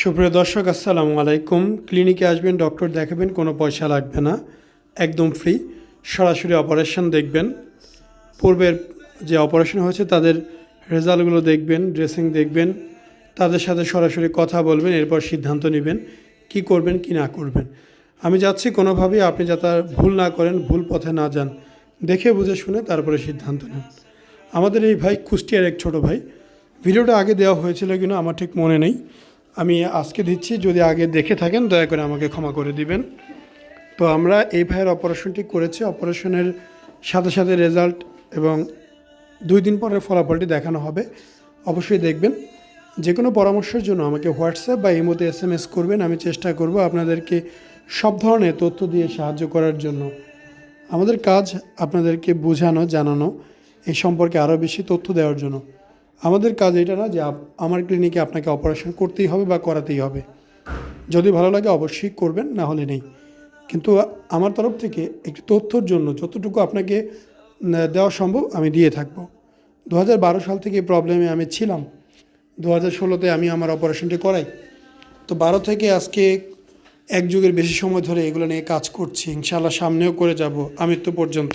সুপ্রিয় দর্শক, আসসালামু আলাইকুম। ক্লিনিকে আসবেন, ডক্টর দেখাবেন, কোনো পয়সা লাগবে না, একদম ফ্রি সরাসরি অপারেশন দেখবেন। পূর্বের যে অপারেশন হয়েছে, তাদের রেজাল্টগুলো দেখবেন ড্রেসিং দেখবেন, তাদের সাথে সরাসরি কথা বলবেন, এরপর সিদ্ধান্ত নেবেন, কি করবেন, কি না করবেন। আমি যাচ্ছি কোনোভাবেই, আপনি যাতে ভুল না করেন, ভুল পথে না যান। দেখে বুঝে শুনে তারপরে সিদ্ধান্ত নেন। আমাদের এই ভাই কুষ্টিয়ার এক ছোট ভাই। ভিডিওটা আগে দেওয়া হয়েছিল কিনা, আমার ঠিক মনে নেই। আমি আজকে দিচ্ছি, যদি আগে দেখে থাকেন, দয়া করে আমাকে ক্ষমা করে দিবেন। তো আমরা এই ভাইয়ের অপারেশনটি করেছি। অপারেশনের সাথে সাথে রেজাল্ট এবং দুই দিন পরের ফলাফলটি দেখানো হবে। অবশ্যই দেখবেন। যে কোনো পরামর্শের জন্য আমাকে হোয়াটসঅ্যাপ বা ইমোতে এস এম এস করবেন। আমি চেষ্টা করব আপনাদেরকে সব ধরনের তথ্য দিয়ে সাহায্য করার জন্য। আমাদের কাজ আপনাদেরকে বোঝানো, জানানো, এই সম্পর্কে আরও বেশি তথ্য দেওয়ার জন্য। আমাদের কাজ এটা না যে আমার ক্লিনিকে আপনাকে অপারেশন করতেই হবে বা করাতেই হবে। যদি ভালো লাগে অবশ্যই করবেন, না হলে নেই। কিন্তু আমার তরফ থেকে একটি তথ্যর জন্য যতটুকু আপনাকে দেওয়া সম্ভব আমি দিয়ে থাকব। দু হাজার বারো সাল থেকে এই প্রবলেমে আমি ছিলাম। দু হাজার ষোলোতে আমি আমার অপারেশনটি করাই। তো বারো থেকে আজকে এক যুগের বেশি সময় ধরে এগুলো নিয়ে কাজ করছি। ইনশাআল্লাহ সামনেও করে যাব আমৃত্যু পর্যন্ত।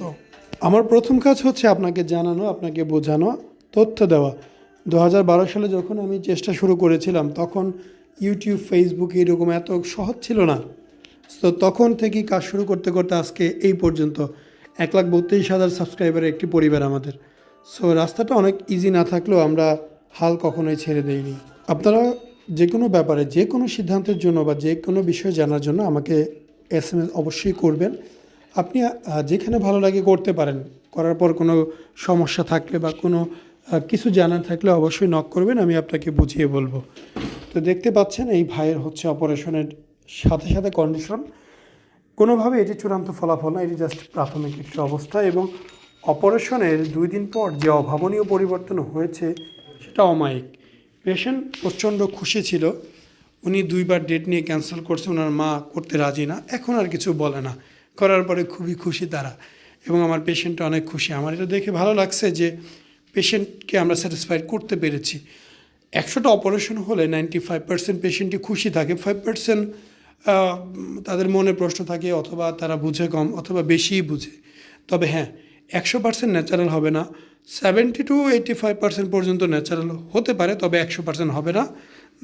আমার প্রথম কাজ হচ্ছে আপনাকে জানানো, আপনাকে বোঝানো। তথ্য দেওয়া। দু হাজার বারো সালে যখন আমি চেষ্টা শুরু করেছিলাম, তখন ইউটিউব, ফেসবুক এরকম এত সহজ ছিল না। তো তখন থেকেই কাজ শুরু করতে করতে আজকে এই পর্যন্ত। এক লাখ বত্রিশ হাজার সাবস্ক্রাইবারের একটি পরিবার আমাদের। সো রাস্তাটা অনেক ইজি না থাকলেও আমরা হাল কখনোই ছেড়ে দেইনি। আপনারা যে কোনো ব্যাপারে যে কোনো সিদ্ধান্তের জন্য বা যে কোনো বিষয় জানার জন্য আমাকে এস এম এস অবশ্যই করবেন। আপনি যেখানে ভালো লাগে করতে পারেন। করার পর কোনো সমস্যা থাকলে বা কোনো কিছু জানার থাকলে অবশ্যই নক করবেন, আমি আপনাকে বুঝিয়ে বলব। তো দেখতে পাচ্ছেন, এই ভাইয়ের হচ্ছে অপারেশনের সাথে সাথে কন্ডিশন কোনোভাবে এটি চূড়ান্ত ফলাফল না, এটি জাস্ট প্রাথমিক একটি অবস্থা এবং অপারেশনের দুই দিন পর যে অভাবনীয় পরিবর্তন হয়েছে, সেটা অমায়িক। পেশেন্ট প্রচণ্ড খুশি ছিল। উনি দুইবার ডেট নিয়ে ক্যান্সেল করছে, ওনার মা করতে রাজি না, এখন আর কিছু বলে না। করার পরে খুবই খুশি তারা। এবং আমার পেশেন্টটা অনেক খুশি। আমার এটা দেখে ভালো লাগছে যে পেশেন্টকে আমরা স্যাটিসফাইড করতে পেরেছি। একশোটা অপারেশন হলে নাইনটি ফাইভ পার্সেন্ট পেশেন্টই খুশি থাকে। ফাইভ পার্সেন্ট তাদের মনে প্রশ্ন থাকে অথবা তারা বুঝে কম অথবা বেশিই বুঝে। তবে হ্যাঁ একশো পার্সেন্ট ন্যাচারাল হবে না। Seventy two eighty five percent পর্যন্ত ন্যাচারাল হতে পারে, তবে একশো পার্সেন্ট হবে না।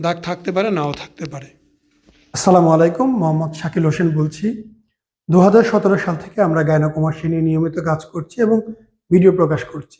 দাগ থাকতে পারে, নাও থাকতে পারে। আসসালামু আলাইকুম, মোহাম্মদ শাকিল হোসেন বলছি। দু হাজার সতেরো সাল থেকে আমরা গায়নকুমারসী নিয়ে নিয়মিত কাজ করছি এবং ভিডিও প্রকাশ করছি।